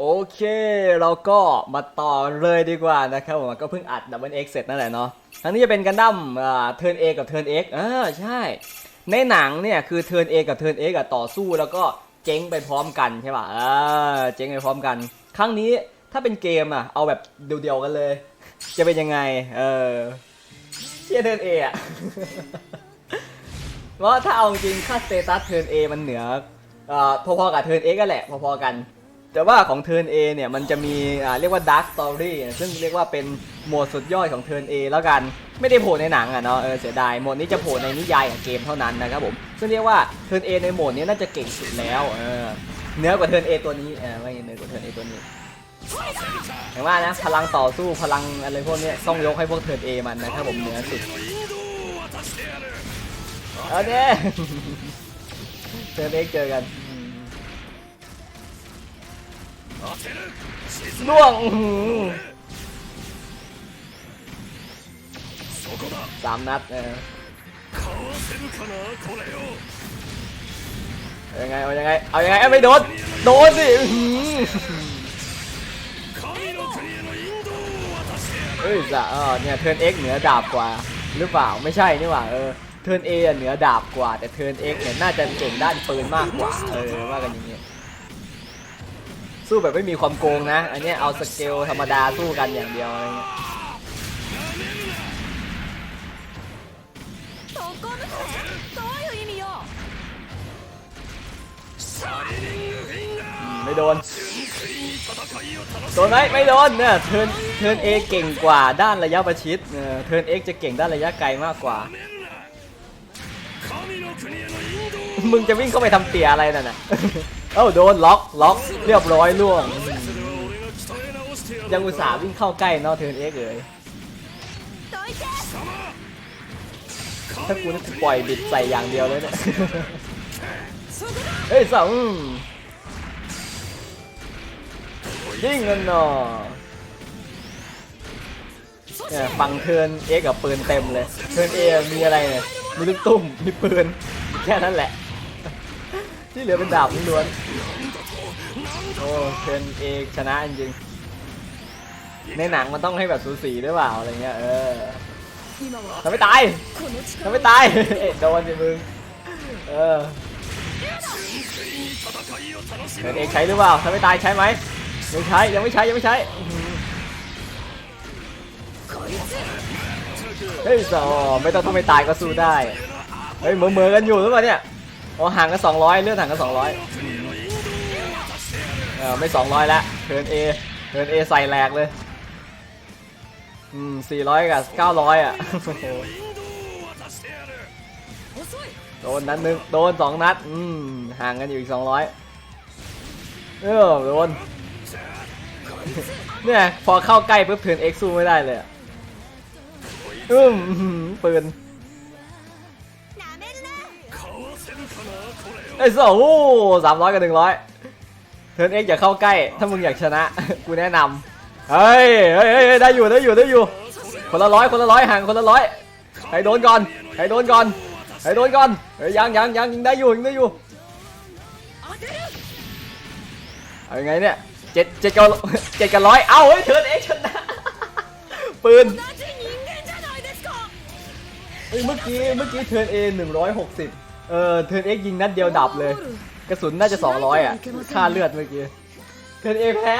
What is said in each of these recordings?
โอเค เราก็มาต่อเลยดีกว่านะครับผมก็เพิ่งอัด Double X เอ็กเสร็จนั่นแหละเนาะทั้งนี้จะเป็นกันดั้มอ่าเทิร์น A กับเทิร์น X เออใช่ ในหนังเนี่ยคือเทิร์น A กับเทิร์น X อะต่อสู้แล้วก็เจ๊งไปพร้อมกันใช่ป่ะเออเจ๊งไปพร้อมกัน ครั้งนี้ถ้าเป็นเกมอะเอาแบบเดียวๆกันเลย จะเป็นยังไงเออเชียเทิร์น A อะเพราะถ้าเอาจริงค่าสเตตัสเทิร์น A มันเหนือเอ่อพอๆกับเทิร์น X ก็แหละพอๆกัน แต่ว่าของเทิร์น A เนี่ยมันจะมีอ่าเรียกว่า Dark Story ซึ่งเรียกว่าเป็นโหมดสุดยอดของเทิร์น A แล้วกันไม่ได้โผล่ในหนังอะเนาะเออเสียดายโหมดนี้จะโผล่ในนิยายของเกมเท่านั้นนะครับผมซึ่งเรียกว่าเทิร์น A ในโหมดนี้น่าจะเก่งสุดแล้วเออเหนือกว่าเทิร์น A ตัวนี้เออไม่เหนือกว่าเทิร์น A ตัวนี้อย่างว่านะพลังต่อสู้พลังอะไรพวกนี้ต้องยกให้พวกเทิร์น A มันนะครับผมเหนือสุดเอาเนี่ยเจอเเจอกัน ล่วงสามนัดเออเอายังไง เอายังไง เอายังไงเอาไม่โดน โดนสิอื้อหือเฮ้ยจะเนี่ยเทิร์นเอ็กเหนือดาบกว่า หรือเปล่า ไม่ใช่นี่หว่า เออ เทิร์นเอเหนือดาบกว่า แต่เทิร์นเอ็กเนี่ยน่าจะเก่งด้านปืนมากกว่า เออว่ากันอย่างเงี้ย สู้แบบไม่มีความโกงนะ อันนี้เอาสเกลธรรมดาสู้กันอย่างเดียวอะไรเงี้ยไม่โดน โดนไหมไม่โดนเนี่ยเทิร์นเทิร์นเอเก่งกว่าด้านระยะประชิดเออเทิร์นเอจะเก่งด้านระยะไกลมากกว่า มึงจะวิ่งเข้าไปทำเตี่ยอะไรน่นน่ะเอ้าโดนล็อกล็อกเรียบร้อยล่วง ยังอุตส่าห์วิ่งเข้าใกล้นาะเทิร์นเอ็กเลยถ้ากูนี่ปล่อยบิดใส่อย่างเดียวเลยเนี่ยเฮ้ยสองยิ่งเงินเนอเนี่ยฟังเทิร์นเอ็กกับปืนเต็มเลย เทิร์นเอมีอะไรเนี่ย มีลูกตุ้ม มีปืน แค่นั้นแหละ ที่เหลือเป็นดาบล้วนโอ้เทนเอกชนะจริงในหนังมันต้องให้แบบสูสีด้วยเปล่าอะไรเงี้ยเออทำไม่ตายทำไม่ตายโดนสิมึงเออเทนเอกใช้หรือเปล่าทำไม่ตายใช้ไหมยังใช้ยังไม่ใช้ยังไม่ใช้เฮ้ยสอไม่ต้องทำไมตายก็สู้ได้เฮ้ยเหมือเหมือกันอยู่หรือเปล่าเนี่ย โอ้ห่างกัน200 เลื่อนห่างกัน200เออไม่ 200แล้วเทิร์นเอเทิร์นเอใส่แหลกเลย อืม 400 กับ 900 อะโดนนัดหนึ่งโดนสองนัด อืม ห่างกันอยู่อีกสองร้อยเออโดน เนี่ย พอเข้าใกล้ปุ๊บเทิร์นเอ็กซ์สู้ไม่ได้เลยอะอืมอื้อหือปืน ไอ้โอ้สามร้อยกับหนึ่งร้อยเทิร์นเอ็กอย่าเข้าใกล้ ถ้ามึงอยากชนะ กูแนะนำเฮ้ยเฮ้ยเฮ้ยได้อยู่ได้อยู่ได้อยู่ คนละร้อยคนละร้อยห่างคนละร้อยใครโดนก่อนใครโดนก่อนใครโดนก่อนยังยังยังยังได้อยู่ยังได้อยู่เอายังไงเนี่ยเจ็ดเจ็ดกับเจ็ดกับร้อยเอ้าเฮ้ยเทิร์นเอ็กชนะปืนเมื่อกี้เมื่อกี้เทิร์นเอหนึ่งร้อยหกสิบ เออเทิร์นเอ็กยิงนัดเดียวดับเลย กระสุนน่าจะสองร้อยอะค่าเลือดเมื่อกี้เทิร์นเอแพ้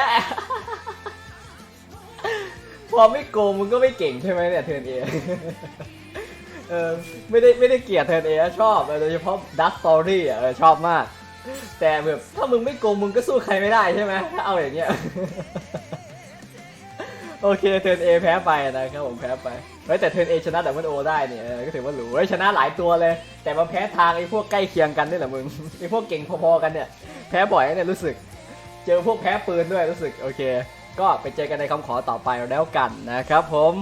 พอไม่โกงมึงก็ไม่เก่งใช่ไหมเนี่ยเทิร์นเอเออไม่ได้ไม่ได้เกลียดเทิร์นเอชอบโดยเฉพาะดักสตอรี่อะชอบมาก แต่แบบถ้ามึงไม่โกงมึงก็สู้ใครไม่ได้ใช่ไหมถ้าเอาอย่างเงี้ย โอเคเทิร์นเอแพ้ไปนะครับผมแพ้ไปเฮ้ยแต่เทิร์นเอชนะดับเบิลโอได้เนี่ยก็ถือว่าหรูเฮ้ยชนะหลายตัวเลย แต่มาแพ้ทางไอ้พวกใกล้เคียงกันนี่แหละมึงไอ้พวกเก่งพอๆกันเนี่ยแพ้บ่อยเนี่ยรู้สึก เจอพวกแพ้ปืนด้วยรู้สึกโอเค ก็ไปเจอกันในคำขอต่อไปแล้วกันนะครับผม